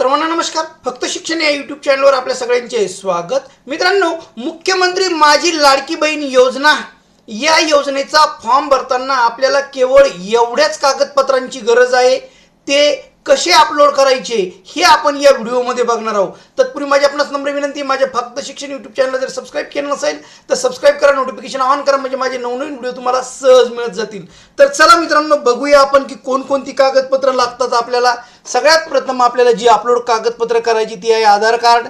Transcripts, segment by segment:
सर्वांना नमस्कार. फक्त शिक्षण या यूट्यूब चॅनलवर आपल्या सगळ्यांचे स्वागत. मित्रांनो मुख्यमंत्री माझी लाडकी बहीण योजना या योजनेचा फॉर्म भरताना आपल्याला केवळ एवढ्याच कागदपत्रांची गरज आहे. ते कसे अपलोड करायचे हे आपण या व्हिडिओमध्ये बघणार आहोत. तत्पूर्वी माझी आपणास नम्र विनंती माझ्या फक्त शिक्षण यूट्यूब चॅनल जर सबस्क्राईब केलं नसेल तर सबस्क्राईब करा नोटिफिकेशन ऑन करा म्हणजे माझे नवनवीन व्हिडिओ तुम्हाला सहज मिळत जातील. तर चला मित्रांनो बघूया आपण की कोणकोणती कागदपत्र लागतात आपल्याला. सगळ्यात प्रथम आपल्याला जी अपलोड कागदपत्र करायची ती आहे आधार कार्ड.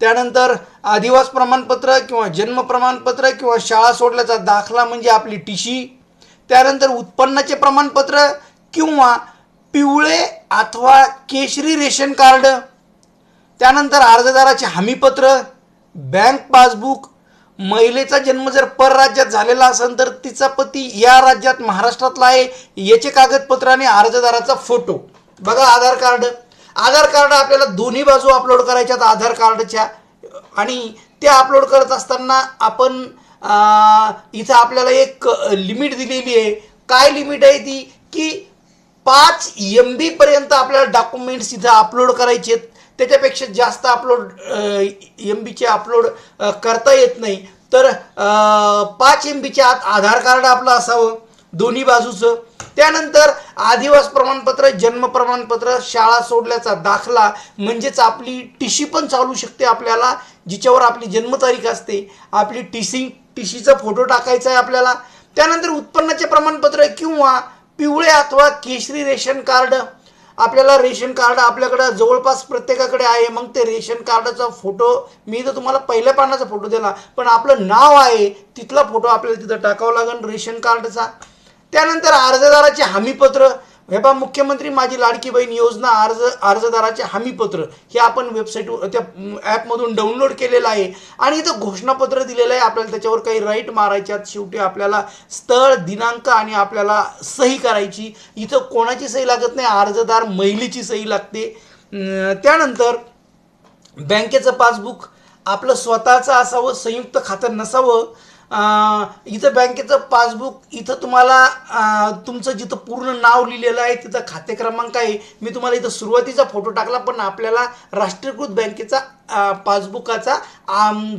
त्यानंतर आदिवास प्रमाणपत्र किंवा जन्म प्रमाणपत्र किंवा शाळा सोडल्याचा दाखला म्हणजे आपली टीशी त्यानंतर उत्पन्नाचे प्रमाणपत्र किंवा पिवळे अथवा केशरी रेशन कार्ड. त्यानंतर अर्जदाराचे हमीपत्र बँक पासबुक महिलेचा जन्म जर परराज्यात झालेला असेल तर तिचा पती या राज्यात महाराष्ट्रातला आहे याचे कागदपत्र आणि अर्जदाराचा फोटो. बघा आधार कार्ड. आधार कार्ड आपल्याला दोन्ही बाजू अपलोड करायच्यात आधार कार्डच्या. आणि ते अपलोड करत असताना आपण इथं आपल्याला एक लिमिट दिलेली आहे. काय लिमिट आहे ती? की पाच एम बी पर्यंत आपल्याला डॉक्युमेंट्स इथं अपलोड करायचे आहेत. त्याच्यापेक्षा जास्त अपलोड एम बीचे अपलोड करता येत नाही. तर पाच एम बीच्या आत आधार कार्ड आपलं असावं. दोन्ही बाजूचं. त्यानंतर आदिवास प्रमाणपत्र जन्म प्रमाणपत्र शाळा सोडल्याचा दाखला म्हणजेच आपली टीशी पण चालू शकते आपल्याला जिच्यावर आपली जन्मतारीख असते. आपली टी सी टी सीचा फोटो टाकायचा आहे आपल्याला. त्यानंतर उत्पन्नाचे प्रमाणपत्र किंवा पिवळे अथवा केशरी रेशन कार्ड. आपल्याला रेशन कार्ड आपल्याकडं जवळपास प्रत्येकाकडे आहे. मग ते रेशन कार्डाचा फोटो मी तर तुम्हाला पहिल्या पानाचा फोटो दिला पण आपलं नाव आहे तिथला फोटो आपल्याला तिथं टाकावं लागेल रेशन कार्डचा. त्यानंतर अर्जदाराचे हमीपत्र. हे पहा मुख्यमंत्री माझी लाडकी बहीण योजना अर्ज अर्जदाराचे हमीपत्र. हे आपण वेबसाईट त्या ॲपमधून डाउनलोड केलेलं आहे. आणि इथं घोषणापत्र दिलेलं आहे. आपल्याला त्याच्यावर काही राईट मारायच्यात शेवटी आपल्याला स्थळ दिनांक आणि आपल्याला सही करायची. इथं कोणाची सही लागत नाही? अर्जदार महिलेची सही लागते. त्यानंतर बँकेचं पासबुक आपलं स्वतःचं असावं संयुक्त खातं नसावं. इथं बँकेचं पासबुक इथं तुम्हाला तुमचं जिथं पूर्ण नाव लिहिलेलं आहे तिथं खाते क्रमांक आहे. मी तुम्हाला इथं सुरुवातीचा फोटो टाकला पण आपल्याला राष्ट्रीयकृत बँकेचा पासबुकाचा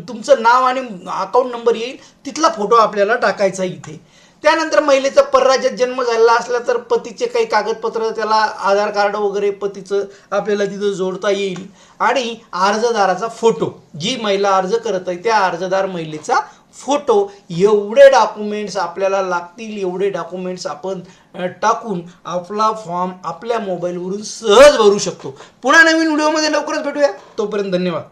तुमचं नाव आणि अकाउंट नंबर येईल तिथला फोटो आपल्याला टाकायचा इथे. त्यानंतर महिलेचा परराज्यात जन्म झालेला असला तर पतीचे काही कागदपत्र त्याला आधार कार्ड वगैरे पतीचं आपल्याला तिथं जोडता येईल. आणि अर्जदाराचा फोटो जी महिला अर्ज करत आहे त्या अर्जदार महिलेचा फोटो एवढे डॉक्युमेंट्स आपल्याला लागतील एवढे डॉक्युमेंट्स आपण टाकून आपला फॉर्म आपल्या मोबाईलवरून सहज भरू शकतो. पुन्हा नवीन व्हिडिओमध्ये लवकरच भेटूया. तोपर्यंत धन्यवाद.